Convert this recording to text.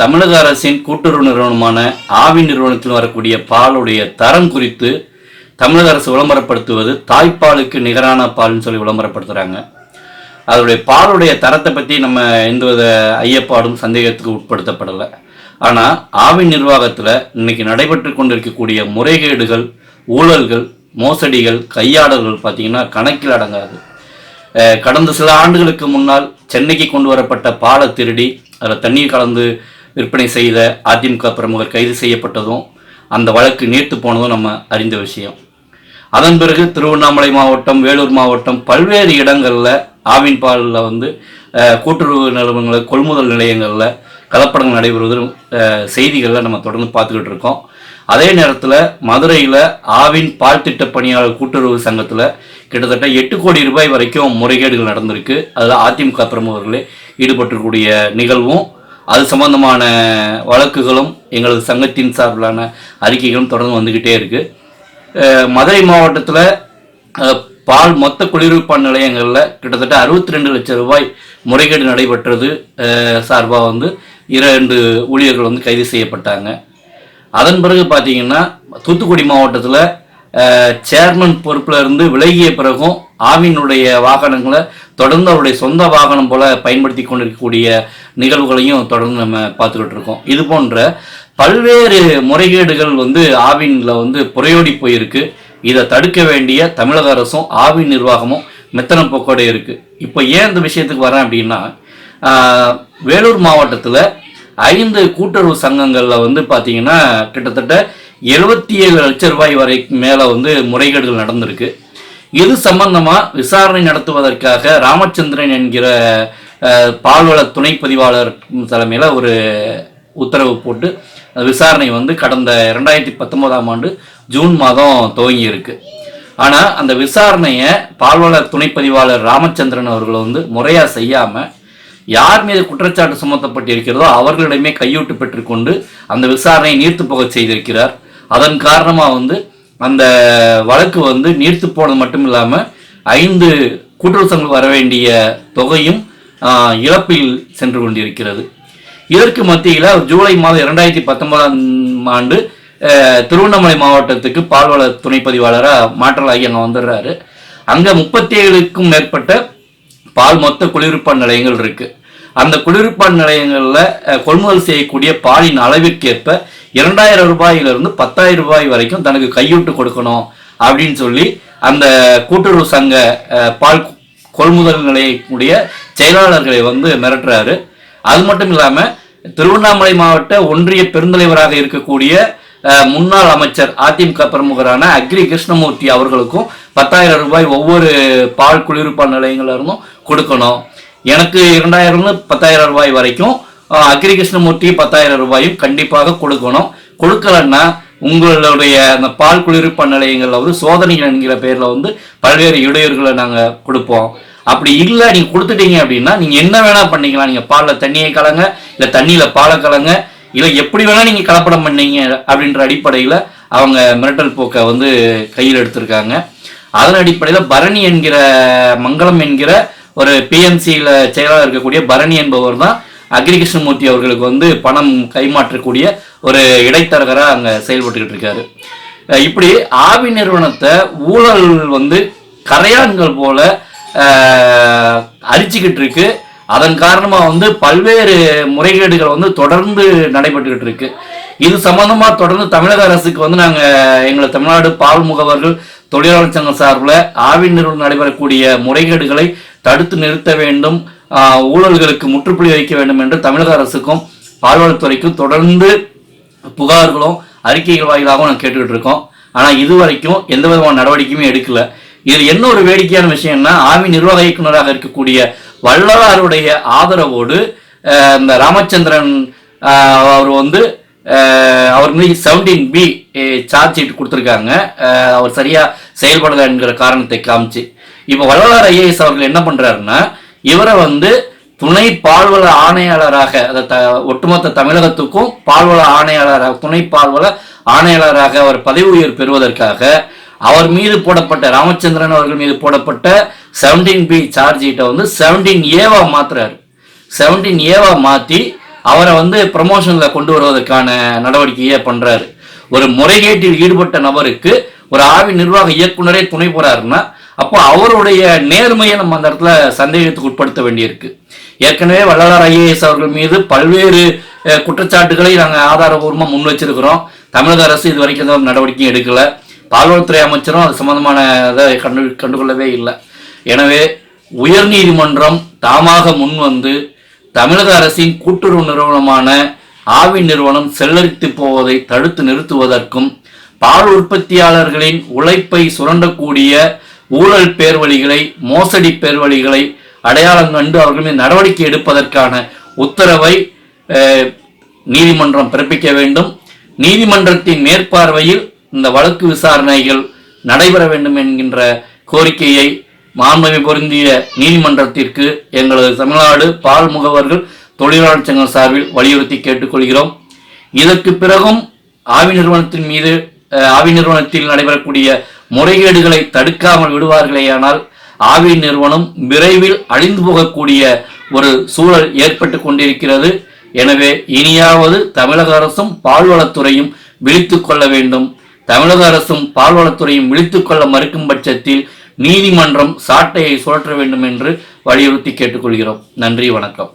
தமிழக அரசின் கூட்டுறவு நிறுவனமான ஆவி நிறுவனத்தில் வரக்கூடிய பாலுடைய தரம் குறித்து தமிழக அரசு விளம்பரப்படுத்துவது தாய்ப்பாலுக்கு நிகரான பால்னு சொல்லி விளம்பரப்படுத்துகிறாங்க அதனுடைய பாலுடைய தரத்தை பற்றி நம்ம எந்தவித ஐயப்பாடும் சந்தேகத்துக்கு உட்படுத்தப்படலை. ஆனால் ஆவின் நிர்வாகத்தில் இன்னைக்கு நடைபெற்று கொண்டிருக்கக்கூடிய முறைகேடுகள் ஊழல்கள் மோசடிகள் கையாடல்கள் பார்த்திங்கன்னா கணக்கில் அடங்காது. கடந்த சில ஆண்டுகளுக்கு முன்னால் சென்னைக்கு கொண்டு வரப்பட்ட பாலை திருடி அதில் தண்ணீர் கலந்து விற்பனை செய்த அதிமுக பிரமுகர் கைது செய்யப்பட்டதும் அந்த வழக்கு நீர்த்து போனதும் நம்ம அறிந்த விஷயம். அதன் பிறகு திருவண்ணாமலை மாவட்டம் வேலூர் மாவட்டம் பல்வேறு இடங்களில் ஆவின் பாலில் வந்து கூட்டுறவு நிறுவனங்களில் கொள்முதல் நிலையங்களில் கலப்படங்கள் நடைபெறுவது செய்திகளில் நம்ம தொடர்ந்து பார்த்துக்கிட்டு இருக்கோம். அதே நேரத்தில் மதுரையில் ஆவின் பால் திட்ட பணியாளர் கூட்டுறவு சங்கத்தில் கிட்டத்தட்ட எட்டு கோடி ரூபாய் வரைக்கும் முறைகேடுகள் நடந்திருக்கு. அதில் அதிமுக பிரமுகர்களே ஈடுபட்டிருக்கக்கூடிய நிகழ்வும் அது சம்பந்தமான வழக்குகளும் எங்களது சங்கத்தின் சார்பிலான அறிக்கைகளும் தொடர்ந்து வந்துக்கிட்டே இருக்குது மதுரை மாவட்டத்தில் பால் மொத்த குளிர்விப்பான் நிலையங்களில் கிட்டத்தட்ட அறுபத்தி ரெண்டு லட்சம் ரூபாய் முறைகேடு நடைபெற்றது சார்பாக வந்து இரண்டு ஊழியர்கள் வந்து கைது செய்யப்பட்டாங்க. அதன் பிறகு பார்த்தீங்கன்னா தூத்துக்குடி மாவட்டத்தில் சேர்மன் பொறுப்பில் இருந்து விலகிய பிறகும் ஆவினுடைய வாகனங்களை தொடர்ந்து அவருடைய சொந்த வாகனம் போல பயன்படுத்தி கொண்டிருக்கக்கூடிய நிகழ்வுகளையும் தொடர்ந்து நம்ம பார்த்துக்கிட்டு இருக்கோம். இது போன்ற பல்வேறு முறைகேடுகள் வந்து ஆவினில் வந்து புறையோடி போயிருக்கு. இதை தடுக்க வேண்டிய தமிழக அரசும் ஆவின் நிர்வாகமும் மெத்தனம் போக்கோட இருக்கு. இப்போ ஏன் இந்த விஷயத்துக்கு வரேன் அப்படின்னா வேலூர் மாவட்டத்தில் ஐந்து கூட்டுறவு சங்கங்களில் வந்து பார்த்தீங்கன்னா கிட்டத்தட்ட எழுபத்தி ஏழு லட்சம் ரூபாய் வரை மேலே வந்து முறைகேடுகள் நடந்திருக்கு. இது சம்பந்தமா விசாரணை நடத்துவதற்காக ராமச்சந்திரன் என்கிற பால்வள துணை பதிவாளர் தலைமையில் ஒரு உத்தரவு போட்டு அந்த விசாரணை வந்து கடந்த ரெண்டாயிரத்தி பத்தொன்பதாம் ஆண்டு ஜூன் மாதம் துவங்கி இருக்கு ஆனால் அந்த விசாரணையை பால்வள துணை பதிவாளர் ராமச்சந்திரன் அவர்கள் வந்து முறையாக செய்யாமல் யார் மீது குற்றச்சாட்டு சுமத்தப்பட்டிருக்கிறதோ அவர்களிடமே கையூட்டு பெற்றுக்கொண்டு அந்த விசாரணையை நீர்த்து போக செய்திருக்கிறார். அதன் காரணமாக வந்து அந்த வழக்கு வந்து நீர்த்து போனது மட்டும் இல்லாமல் ஐந்து கூட்டுறவு சங்கம் வர வேண்டிய தொகையும் இழப்பில் சென்று கொண்டிருக்கிறது. இதற்கு மத்தியில் ஜூலை மாதம் இரண்டாயிரத்தி பத்தொன்பதாம் ஆண்டு திருவண்ணாமலை மாவட்டத்துக்கு பால்வள துணை பதிவாளராக மாற்றலாகி அங்கே வந்துடுறாரு அங்கே முப்பத்தி ஏழுக்கும் மேற்பட்ட பால் மொத்த குளிர்ப்பான் நிலையங்கள் இருக்குது அந்த குளிர்ப்பான் நிலையங்களில் கொள்முதல் செய்யக்கூடிய பாலின் அளவிற்கேற்ப இரண்டாயிரம் ரூபாயிலிருந்து பத்தாயிரம் ரூபாய் வரைக்கும் தனக்கு கையூட்டு கொடுக்கணும் அப்படின்னு சொல்லி அந்த கூட்டுறவு சங்க பால் கொள்முதல் நிலையக்கூடிய செயலாளர்களை வந்து மிரட்டுறாரு. அது மட்டும் இல்லாமல் திருவண்ணாமலை மாவட்ட ஒன்றிய பெருந்தலைவராக இருக்கக்கூடிய முன்னாள் அமைச்சர் அதிமுக பிரமுகரான அக்ரி கிருஷ்ணமூர்த்தி அவர்களுக்கும் பத்தாயிரம் ரூபாய் ஒவ்வொரு பால் குளிர்பால் நிலையங்கள்ல இருந்தும் கொடுக்கணும். எனக்கு இரண்டாயிரம்னு பத்தாயிரம் ரூபாய் வரைக்கும் அக்ரி கிருஷ்ணமூர்த்தி பத்தாயிரம் ரூபாயும் கண்டிப்பாக கொடுக்கணும். கொடுக்கலன்னா உங்களுடைய அந்த பால் குளிர்ப்ப நிலையங்களில் வந்து சோதனைகள் என்கிற பேரில் வந்து பல்வேறு இடையூறுகளை நாங்கள் கொடுப்போம். அப்படி இல்லை நீங்கள் கொடுத்துட்டீங்க அப்படின்னா நீங்கள் என்ன வேணால் பண்ணிக்கலாம் நீங்கள் பாலில் தண்ணியை கலங்க இல்லை தண்ணியில் பாலை கலங்க இல்லை எப்படி வேணால் நீங்கள் கலப்படம் பண்ணீங்க அப்படின்ற அடிப்படையில் அவங்க மிரட்டல் போக்கை வந்து கையில் எடுத்திருக்காங்க. அதன் அடிப்படையில் பரணி என்கிற மங்களம் என்கிற ஒரு பிஎம்சியில் செயலாளர் இருக்கக்கூடிய பரணி என்பவர் தான் அக்ரிகிருஷ்ணமூர்த்தி அவர்களுக்கு வந்து பணம் கைமாற்றக்கூடிய ஒரு இடைத்தரகராக அங்கே செயல்பட்டுக்கிட்டு இருக்காரு. இப்படி ஆவி நிறுவனத்தை ஊழல் வந்து கரையான்கள் போல அரிச்சுக்கிட்டு இருக்கு. அதன் காரணமாக வந்து பல்வேறு முறைகேடுகள் வந்து தொடர்ந்து நடைபெற்றுக்கிட்டு இருக்கு. இது சம்பந்தமாக தொடர்ந்து தமிழக அரசுக்கு வந்து நாங்கள் எங்களை தமிழ்நாடு பால் முகவர்கள் தொழிலாளர் சங்கம் சார்பில் ஆவின் நிறுவனம் நடைபெறக்கூடிய முறைகேடுகளை தடுத்து நிறுத்த வேண்டும். ஊழல்களுக்கு முற்றுப்புள்ளி வைக்க வேண்டும் என்று தமிழக அரசுக்கும் பால்வளத்துறைக்கும் தொடர்ந்து புகார்களும் அறிக்கைகள் வாயிலாகவும் நாங்கள் கேட்டுக்கிட்டு இருக்கோம் ஆனால் இதுவரைக்கும் எந்த விதமான நடவடிக்கையுமே எடுக்கல. இதில் என்ன ஒரு வேடிக்கையான விஷயம்னா ஆவி நிர்வாக இயக்குநராக இருக்கக்கூடிய வள்ளலாருடைய ஆதரவோடு இந்த ராமச்சந்திரன் அவர் வந்து அவர் மீது செவன்டீன் பி சார்ஜ் ஷீட் கொடுத்துருக்காங்க. அவர் சரியாக செயல்படலை என்கிற காரணத்தை காமிச்சு. இப்போ வள்ளலார் ஐஏஎஸ் அவர்கள் என்ன பண்ணுறாருன்னா இவரை வந்து துணை பால்வள ஆணையாளராக அதை த ஒட்டுமொத்த தமிழகத்துக்கும் பால்வள ஆணையாளராக துணை பால்வள ஆணையாளராக அவர் பதவி உயர் பெறுவதற்காக அவர் மீது போடப்பட்ட ராமச்சந்திரன் அவர்கள் மீது போடப்பட்ட செவன்டீன் பி சார்ஜ் ஷீட்டை வந்து செவன்டீன் ஏவா மாத்துறாரு. செவன்டீன் ஏவா மாற்றி அவரை வந்து ப்ரமோஷன்ல கொண்டு வருவதற்கான நடவடிக்கையை பண்றாரு. ஒரு முறைகேட்டில் ஈடுபட்ட நபருக்கு ஒரு ஆவி நிர்வாக இயக்குனரே துணை போறாருன்னா அப்போ அவருடைய நேர்மையை நம்ம அந்த இடத்துல சந்தேகத்துக்கு உட்படுத்த வேண்டியிருக்கு. ஏற்கனவே வள்ளலார் ஐஏஎஸ் அவர்கள் மீது பல்வேறு குற்றச்சாட்டுகளை நாங்கள் ஆதாரபூர்வமாக முன் வச்சிருக்கிறோம். தமிழக அரசு இது வரைக்கும் எந்த நடவடிக்கையும் எடுக்கலை. பால்வளத்துறை அமைச்சரும் அது சம்பந்தமான இதை கண்டு கண்டுகொள்ளவே இல்லை. எனவே உயர்நீதிமன்றம் தாமாக முன் வந்து தமிழக அரசின் கூட்டுறவு நிறுவனமான ஆவி நிறுவனம் செல்லரித்து போவதை தடுத்து நிறுத்துவதற்கும் பால் உற்பத்தியாளர்களின் உழைப்பை சுரண்டக்கூடிய ஊழல் பேர்வழிகளை மோசடி பேர்வழிகளை அடையாளம் கண்டு அவர்கள் மீது நடவடிக்கை எடுப்பதற்கான உத்தரவை அஹ், நீதிமன்றம் பிறப்பிக்க வேண்டும். நீதிமன்றத்தின் மேற்பார்வையில் இந்த வழக்கு விசாரணைகள் நடைபெற வேண்டும் என்கின்ற கோரிக்கையை மாண்புமை பொருந்திய நீதிமன்றத்திற்கு எங்களது தமிழ்நாடு பால் முகவர்கள் தொழிலாளர் சங்கம் சார்பில் வலியுறுத்தி கேட்டுக்கொள்கிறோம். இதற்கு பிறகும் ஆவி நிறுவனத்தின் மீது அஹ், ஆவி நிறுவனத்தில் நடைபெறக்கூடிய முறைகேடுகளை தடுக்காமல் விடுவார்களேயானால் ஆவி நிறுவனம் விரைவில் அழிந்து போகக்கூடிய ஒரு சூழல் ஏற்பட்டு கொண்டிருக்கிறது. எனவே இனியாவது தமிழக அரசும் பால்வளத்துறையும் விழித்து கொள்ள வேண்டும். தமிழக அரசும் பால்வளத்துறையும் விழித்து கொள்ள மறுக்கும் பட்சத்தில் நீதிமன்றம் சாட்டையை சுழற்ற வேண்டும் என்று வலியுறுத்தி கேட்டுக்கொள்கிறோம். நன்றி வணக்கம்.